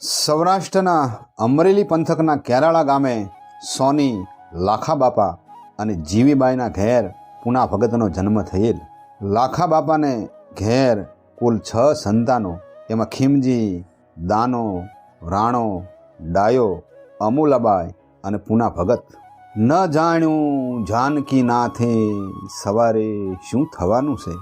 સૌરાષ્ટ્રના અમરેલી પંથકના કેરાળા ગામે સોની લાખા બાપા અને જીવીબાઈના ઘેર પૂના ભગતનો જન્મ થયેલ. લાખા બાપાને ઘેર કુલ છ સંતાનો, એમાં ખીમજી, દાનો, રાણો, ડાયો, અમુલાબાઈ અને પૂના ભગત. ન જાણ્યું જાનકી નાથે સવારે શું થવાનું છે?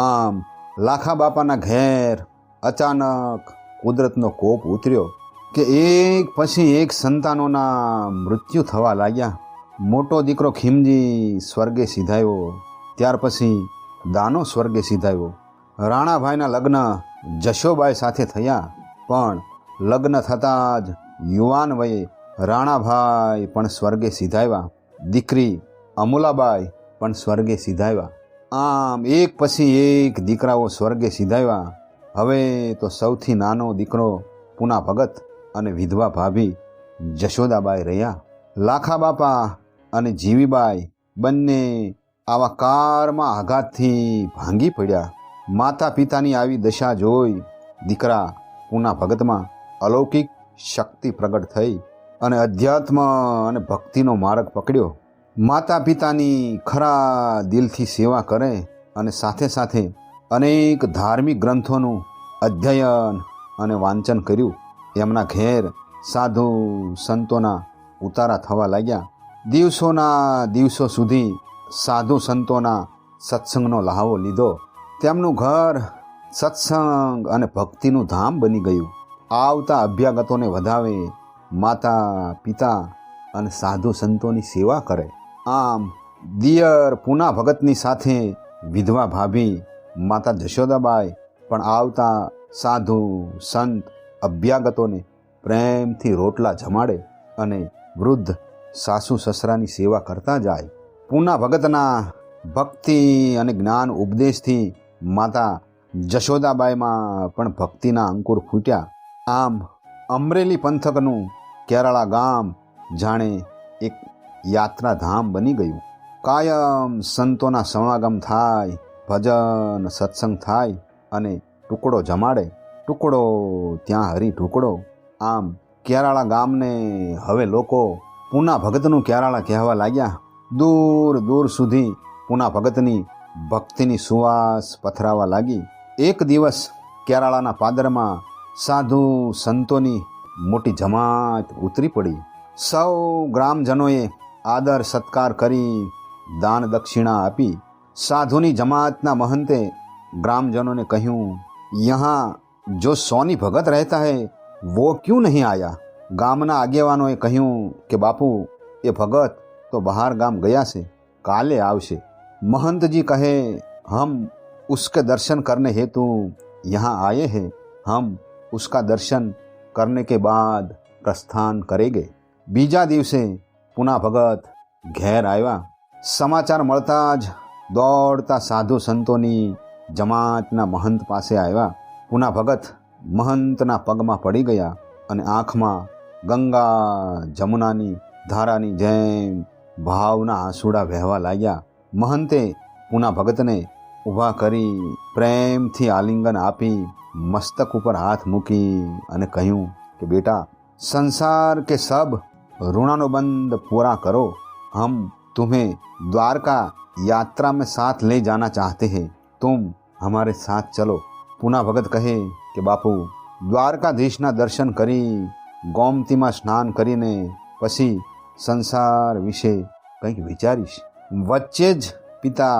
આમ લાખા બાપાના ઘેર અચાનક કુદરતનો કોપ ઉતર્યો કે એક પછી એક સંતાનોના મૃત્યુ થવા લાગ્યા. મોટો દીકરો ખીમજી સ્વર્ગે સીધાયો, ત્યાર પછી દાનો સ્વર્ગે સીધાયો. રાણાભાઈના લગ્ન જશોબાઈ સાથે થયા, પણ લગ્ન થતાં જ યુવાન વયે રાણાભાઈ પણ સ્વર્ગે સીધાવ્યા. દીકરી અમુલાબાઈ પણ સ્વર્ગે સીધાવ્યા. આમ એક પછી એક દીકરાઓ સ્વર્ગે સીધાવ્યા. હવે તો સૌથી નાનો દીકરો પૂના ભગત અને વિધવા ભાભી જશોદાબાઈ રહ્યા. લાખા બાપા અને જીવીબાઈ બંને આવા કારમાં આઘાતથી ભાંગી પડ્યા. માતા પિતાની આવી દશા જોઈ દીકરા પૂના ભગતમાં અલૌકિક શક્તિ પ્રગટ થઈ અને અધ્યાત્મ અને ભક્તિનો માર્ગ પકડ્યો. માતા પિતાની ખરા દિલથી સેવા કરે અને સાથે સાથે અનેક ધાર્મિક ગ્રંથોનું અધ્યયન અને વાંચન કર્યું. એમના ઘેર સાધુ સંતોના ઉતારા થવા લાગ્યા. દિવસોના દિવસો સુધી સાધુ સંતોના સત્સંગનો લહાવો લીધો. તેમનું ઘર સત્સંગ અને ભક્તિનું ધામ બની ગયું. આવતા અભ્યાગતોને વધાવે માતા, પિતા અને સાધુ સંતોની સેવા કરે. આમ દિયર પૂના ભગતની સાથે વિધવા ભાભી માતા જશોદાબાઈ પણ આવતા સાધુ, સંત, અભ્યાગતોને પ્રેમથી રોટલા જમાડે અને વૃદ્ધ સાસુ સસરાની સેવા કરતા જાય. પૂના ભગતના ભક્તિ અને જ્ઞાન ઉપદેશથી માતા જશોદાબાઈમાં પણ ભક્તિના અંકુર ફૂટ્યા આમ અમરેલી પંથકનું કેરાળા ગામ જાણે એક યાત્રાધામ બની ગયું. કાયમ સંતોના સમાગમ થાય ભજન, સત્સંગ થાય અને ટુકડો જમાડે, ટુકડો ત્યાં હરી ટુકડો. આમ કેરાળા ગામને હવે લોકો પૂના ભગતનું કેરાળા કહેવા લાગ્યા. દૂર દૂર સુધી પૂના ભગતની ભક્તિની સુવાસ પથરાવા લાગી. એક દિવસ કેરાળાના પાદરમાં સાધુ સંતોની મોટી જમાત ઉતરી પડી. સૌ ગ્રામજનોએ આદર સત્કાર કરી દાન દક્ષિણા આપી. સાધુની જમાતના મહંતે ગ્રામજનોને કહ્યું યહાં જો સોની ભગત રહેતા હૈ वो क्यों नहीं आया ગામના આગેવાનોએ કહ્યું કે બાપુ એ ભગત તો બહાર ગામ ગયા છે કાલે આવશે महंतजी कहे हम उसके दर्शन करने हेतु यहाँ आए हैं हम उसका दर्शन करने के बाद પ્રસ્થાન કરેગે બીજા દિવસે પુના ભગત ઘેર આવ્યા સમાચાર મળતા જ દોડતા સાધુ સંતોની જમાતના મહંત પાસે આવ્યા. પૂના ભગત મહંતના પગમાં પડી ગયા અને આંખમાં ગંગા જમુનાની ધારાની જેમ ભાવના આંસુડા વહેવા લાગ્યા. મહંતે પૂના ભગતને ઊભા કરી પ્રેમથી આલિંગન આપી મસ્તક ઉપર હાથ મૂકી અને કહ્યું કે, બેટા, સંસાર કે સબ ઋણાનો બંધ પૂરા કરો. હમ તુમે દ્વારકા यात्रा में साथ ले जाना चाहते हैं तुम हमारे साथ चलो पुना भगत કહે કે બાપુ દ્વારકાધીશના દર્શન કરી ગોમતીમાં સ્નાન કરીને પછી સંસાર વિશે કંઈક વિચારીશ વચ્ચે જ પિતા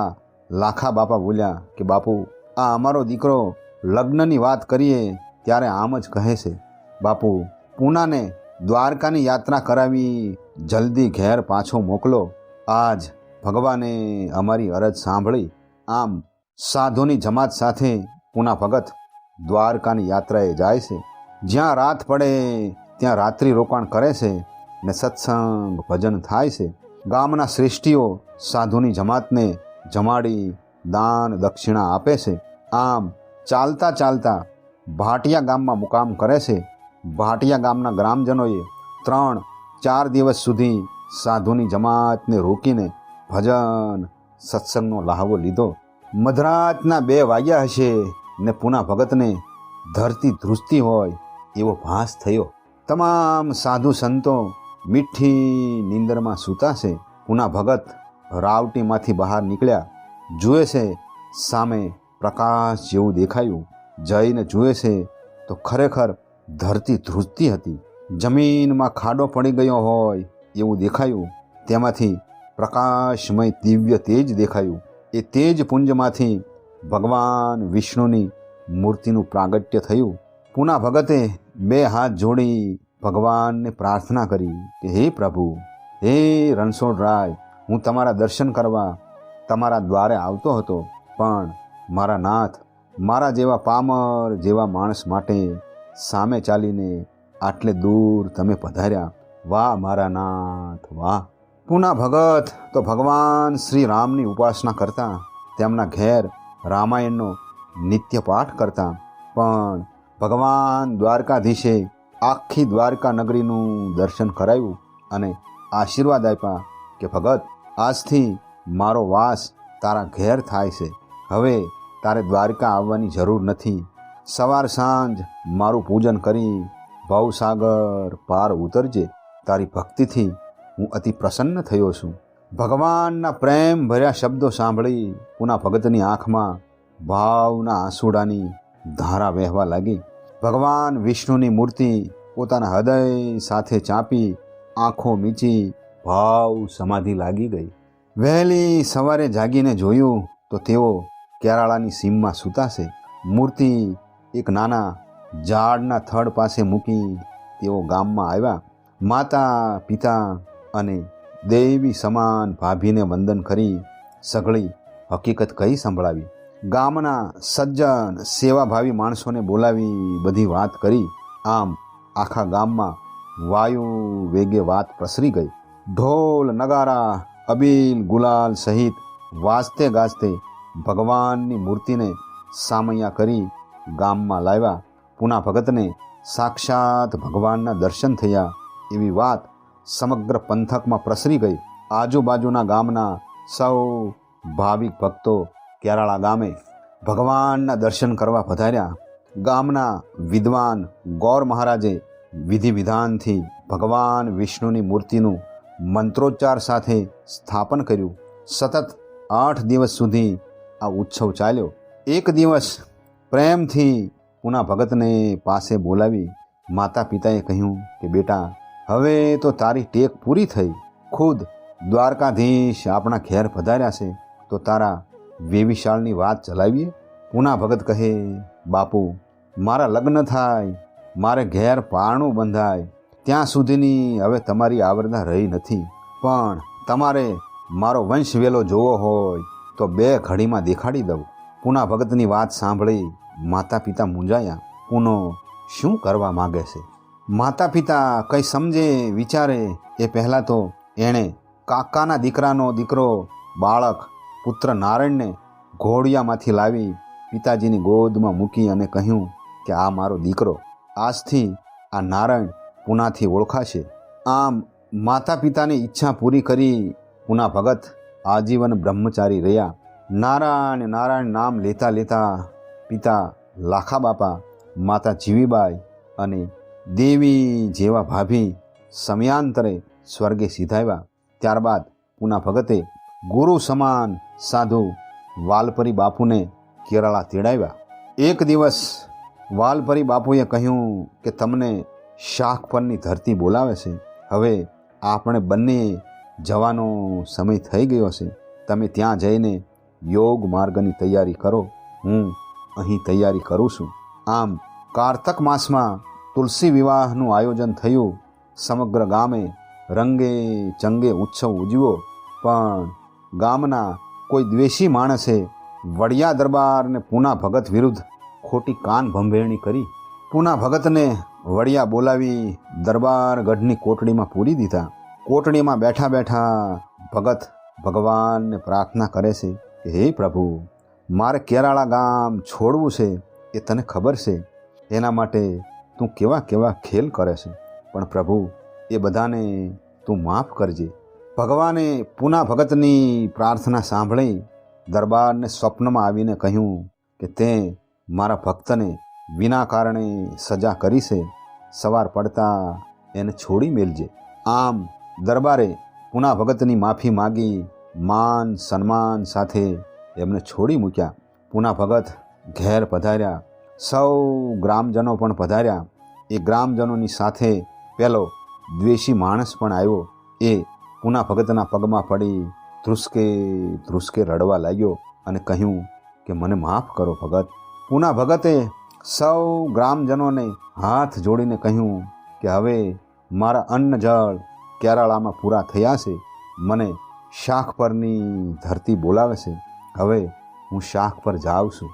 લાખા બાપા બોલ્યા કે બાપુ આ અમારો દીકરો લગ્નની વાત કરીએ ત્યારે આમ જ કહે છે બાપુ પૂનાને દ્વારકાની યાત્રા કરાવી જલ્દી ઘેર પાછો મોકલો આજ ભગવાને અમારી અરજ સાંભળી આમ સાધુની જમાત સાથે પૂના ભગત દ્વારકાની યાત્રાએ જાય છે. જ્યાં રાત પડે, ત્યાં રાત્રિ રોકાણ કરે છે ને સત્સંગ ભજન થાય છે. ગામના શ્રેષ્ઠીઓ સાધુની જમાતને જમાડી દાન દક્ષિણા આપે છે. આમ ચાલતા ચાલતા ભાટિયા ગામમાં મુકામ કરે છે. ભાટિયા ગામના ગ્રામજનોએ ત્રણ ચાર દિવસ સુધી સાધુની જમાતને રોકીને ભજન સત્સંગનો લહાવો લીધો. મધરાતના બે વાગ્યા હશે ને પુના ભગતને ધરતી ધ્રુજતી હોય એવો ભાસ થયો. તમામ સાધુ સંતો મીઠી નીંદરમાં સૂતાશે. પૂના ભગત રાવટીમાંથી બહાર નીકળ્યા. જુએ છે સામે પ્રકાશ જેવું દેખાયું. જઈને જુએ છે તો ખરેખર ધરતી ધ્રુજતી હતી. જમીનમાં ખાડો પડી ગયો હોય એવું દેખાયું. તેમાંથી પ્રકાશમય દિવ્ય તેજ દેખાયું. એ તેજ પુંજમાંથી ભગવાન વિષ્ણુની મૂર્તિનું પ્રાગટ્ય થયું. પુના ભગતે બે હાથ જોડી ભગવાનને પ્રાર્થના કરી કે, હે પ્રભુ, હે રણછોડરાય હું તમારા દર્શન કરવા તમારા દ્વારે આવતો હતો, પણ મારા નાથ મારા જેવા પામર જેવા માણસ માટે સામે ચાલીને આટલે દૂર તમે પધાર્યા. વાહ મારા નાથ, વાહ. પુના ભગત તો ભગવાન શ્રી રામની ઉપાસના કરતા, તેમના ઘેર રામાયણનો નિત્ય પાઠ કરતા. પણ ભગવાન દ્વારકાધીશે આખી દ્વારકા નગરીનું દર્શન કરાવ્યું અને આશીર્વાદ આપ્યા કે, ભગત, આજથી મારો વાસ તારા ઘેર થાય છે. હવે તારે દ્વારકા આવવાની જરૂર નથી. સવાર સાંજ મારું પૂજન કરી, ભવસાગર પાર ઉતરજે. તારી ભક્તિથી હું અતિ પ્રસન્ન થયો છું. ભગવાનના પ્રેમ ભર્યા શબ્દો સાંભળી પુના ભગતની આંખમાં ભાવના આંસુડાની ધારા વહેવા લાગી. ભગવાન વિષ્ણુની મૂર્તિ પોતાના હૃદય સાથે ચાંપી આંખો મીચી ભાવ સમાધિ લાગી ગઈ. વહેલી સવારે જાગીને જોયું તો તેઓ કેરાળાની સીમમાં સૂતાશે. મૂર્તિ એક નાના ઝાડના થડ પાસે મૂકી તેઓ ગામમાં આવ્યા. માતા પિતા અને દેવી સમાન ભાભીને વંદન કરી સઘળી હકીકત કહી સંભળાવી. ગામના સજ્જન, સેવાભાવી માણસોને બોલાવી બધી વાત કરી. આમ આખા ગામમાં વાયુ વેગે વાત પ્રસરી ગઈ. ઢોલ, નગારા, અબીલ, ગુલાલ સહિત વાજતે ગાજતે ભગવાનની મૂર્તિને સામૈયા કરી ગામમાં લાવ્યા. પુના ભગતને સાક્ષાત ભગવાનના દર્શન થયા એવી વાત સમગ્ર પંથકમાં પ્રસરી ગઈ. આજુબાજુના ગામના સૌ ભાવિક ભક્તો કેરાળા ગામે ભગવાનના દર્શન કરવા પધાર્યા. ગામના વિદ્વાન ગૌર મહારાજે વિધિ વિધાનથી ભગવાન વિષ્ણુની મૂર્તિનું મંત્રોચ્ચાર સાથે સ્થાપન કર્યું. સતત આઠ દિવસ સુધી આ ઉત્સવ ચાલ્યો. એક દિવસ પ્રેમથી પુના ભગતને પાસે બોલાવી માતા પિતાએ કહ્યું કે, બેટા હવે તો તારી ટેક પૂરી થઈ. ખુદ દ્વારકાધીશ આપણા ઘેર પધાર્યા છે. તો તારા વેવિશાળની વાત ચલાવીએ. પુના ભગત કહે, બાપુ, મારા લગ્ન થાય. મારે ઘેર પારણું બંધાય. ત્યાં સુધીની હવે તમારી આવરદા રહી નથી. પણ તમારે મારો વંશ વેલો જોવો હોય તો બે ઘડીમાં દેખાડી દઉં. પુના ભગતની વાત સાંભળી માતા પિતા મૂંઝાયા. પૂનો શું કરવા માગે છે? માતા પિતા કંઈ સમજે, વિચારે, એ પહેલાં તો એણે કાકાના દીકરાનો દીકરો, બાળક, પુત્ર નારાયણને ઘોડિયામાંથી લાવી પિતાજીની ગોદમાં મૂકી અને કહ્યું કે આ મારો દીકરો. આજથી આ નારાયણ પૂનાથી ઓળખાશે. આમ માતા પિતાની ઈચ્છા પૂરી કરી પૂના ભગત આજીવન બ્રહ્મચારી રહ્યા. નારાયણ નારાયણ નામ લેતા લેતા પિતા લાખા બાપા, માતા જીવીબાઈ અને દેવી જેવા ભાભી સમયાંતરે સ્વર્ગે સીધાવ્યા. ત્યારબાદ પુના ભગતે ગુરુ સમાન સાધુ વાલપરી બાપુને કેરાળા તેડાવ્યા. એક દિવસ વાલપરી બાપુએ કહ્યું કે, તમને શાખ પરની ધરતી બોલાવે છે. હવે આપણે બંને જવાનો સમય થઈ ગયો છે. તમે ત્યાં જઈને યોગ માર્ગની તૈયારી કરો. હું અહીં તૈયારી કરું છું. આમ કારતક માસમાં તુલસી વિવાહનું આયોજન થયું. સમગ્ર ગામે રંગે ચંગે ઉત્સવ ઉજવ્યો. પણ ગામના કોઈ દ્વેષી માણસે વડિયા દરબારને પૂના ભગત વિરુદ્ધ ખોટી કાન ભંભેરણી કરી. પૂના ભગતને વડિયા બોલાવી દરબાર ગઢની કોટડીમાં પૂરી દીધા. કોટડીમાં બેઠા બેઠા ભગત ભગવાનને પ્રાર્થના કરે છે કે, હે પ્રભુ, મારે કેરાળા ગામ છોડવું છે, એ તને ખબર છે. એના માટે તું કેવા કેવા ખેલ કરે છે? પણ પ્રભુ, એ બધાને તું માફ કરજે. ભગવાને પુના ભગતની પ્રાર્થના સાંભળી દરબારને સ્વપ્નમાં આવીને કહ્યું કે તે મારા ભક્તને વિના કારણે સજા કરી છે. સવાર પડતા એને છોડી મેલજે. આમ દરબારે પુના ભગતની માફી માગી માન, સન્માન સાથે એમને છોડી મૂક્યા. પુના ભગત ઘેર પધાર્યા. સૌ ગ્રામજનો પણ પધાર્યા. એ ગ્રામજનોની સાથે પેલો દ્વેષી માણસ પણ આવ્યો. એ પૂના ભગતના પગમાં પડી ધ્રુસકે ધ્રુસકે રડવા લાગ્યો અને કહ્યું કે મને માફ કરો ભગત. પૂના ભગતે સૌ ગ્રામજનોને હાથ જોડીને કહ્યું કે હવે મારા અન્ન જળ કેરાળામાં પૂરા થયા છે. મને શાખ પરની ધરતી બોલાવે છે. હવે હું શાખ પર જાઉં છું.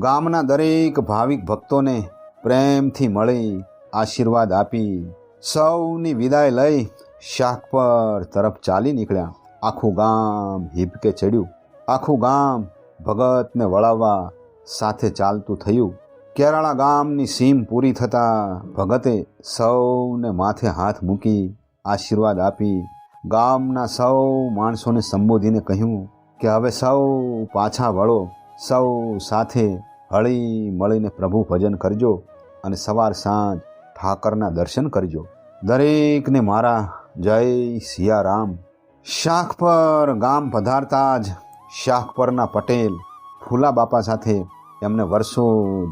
ગામના દરેક ભાવિક ભક્તોને પ્રેમથી મળી આશીર્વાદ આપી સૌની વિદાય લઈ શાખ પર તરફ ચાલી નીકળ્યા. આખું ગામ હિપકે ચડ્યું. આખું ગામ ભગતને વળાવવા સાથે ચાલતું થયું. કેરાળા ગામની સીમ પૂરી થતાં ભગતે સૌને માથે હાથ મૂકી આશીર્વાદ આપી ગામના સૌ માણસોને સંબોધીને કહ્યું કે હવે સૌ પાછા વળો. સૌ સાથે હળી મળીને પ્રભુ ભજન કરજો અને સવાર સાંજ ઠાકરના દર્શન કરજો. દરેકને મારા જય સિયારામ. શાખ પર ગામ પધારતા જ શાખ પરના પટેલ ફૂલા બાપા સાથે એમને વર્ષો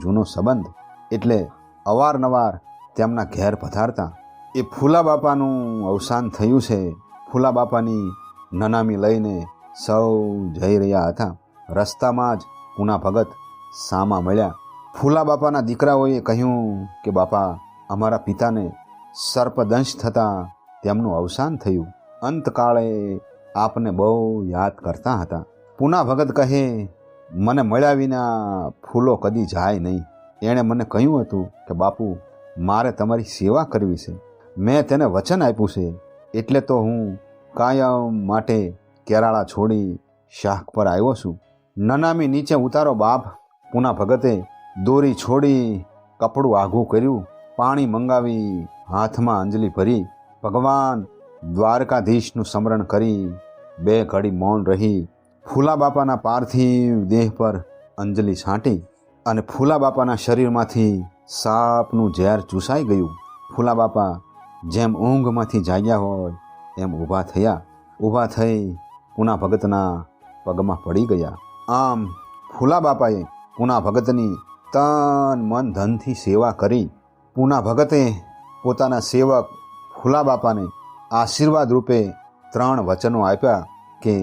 જૂનો સંબંધ એટલે અવારનવાર તેમના ઘેર પધારતા. એ ફૂલા બાપાનું અવસાન થયું છે. ફૂલા બાપાની નનામી લઈને સૌ જઈ રહ્યા હતા. રસ્તામાં જ પૂના ભગત સામા મળ્યા. ફૂલા બાપાના દીકરાઓએ કહ્યું કે, બાપા, અમારા પિતાને સર્પદંશ થતાં તેમનું અવસાન થયું. અંતકાળે આપને બહુ યાદ કરતા હતા. પૂના ભગત કહે, મને મળ્યા વિના ફૂલો કદી જાય નહીં. એણે મને કહ્યું હતું કે, બાપુ, મારે તમારી સેવા કરવી છે. મેં તેને વચન આપ્યું છે. એટલે તો હું કાયમ માટે કેરાળા છોડી શાખ પર આવ્યો છું. નનામી નીચે ઉતારો બાપ. પૂના ભગતે દોરી છોડી કપડું આઘું કર્યું. પાણી મંગાવી હાથમાં અંજલિ ભરી. ભગવાન દ્વારકાધીશનું સ્મરણ કરી. બે ઘડી મૌન રહી. ફૂલા બાપાના પાર્થિવ દેહ પર અંજલિ છાંટી અને ફૂલા બાપાના શરીરમાંથી સાપનું ઝેર ચૂસાઈ ગયું. ફૂલા બાપા જેમ ઊંઘમાંથી જાગ્યા હોય એમ ઊભા થયા. ઊભા થઈ પૂના ભગતના પગમાં પડી ગયા. આમ ફૂલા બાપાએ પૂના ભગતની તન મન ધનથી સેવા કરી. પૂના ભગતે પોતાના સેવક ફૂલા બાપાને આશીર્વાદ રૂપે ત્રણ વચનો આપ્યા કે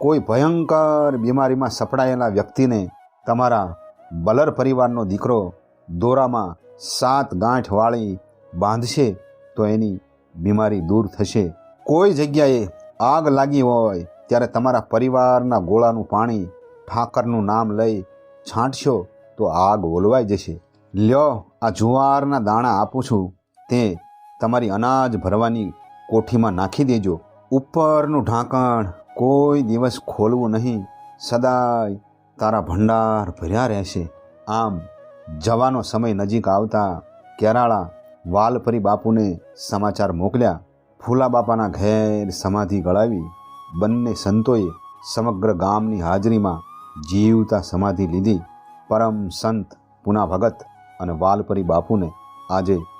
કોઈ ભયંકર બીમારીમાં સપડાયેલા વ્યક્તિને તમારા બલર પરિવારનો દીકરો દોરામાં સાત ગાંઠ વાળી બાંધશે તો એની બીમારી દૂર થશે. કોઈ જગ્યાએ આગ લાગી હોય ત્યારે તમારા પરિવારના ગોળાનું પાણી ઠાકરનું નામ લઈ છાંટશો તો આગ ઓલવાઈ જશે. લ્યો, આ જુવારના દાણા આપું છું. તે તમારી અનાજ ભરવાની કોઠીમાં નાખી દેજો. ઉપરનું ઢાંકણ કોઈ દિવસ ખોલવું નહીં. સદાય તારા ભંડાર ભર્યા રહેશે. આમ જવાનો સમય નજીક આવતા કેરાળા વાલપરી બાપુને સમાચાર મોકલ્યા. ફૂલા બાપાના ઘેર સમાધિ ગળાવી બંને સંતોએ સમગ્ર ગામની હાજરીમાં જીવતા સમાધિ લીધી પરમ સંત પુના ભગત અને વાલપરી બાપુને આજે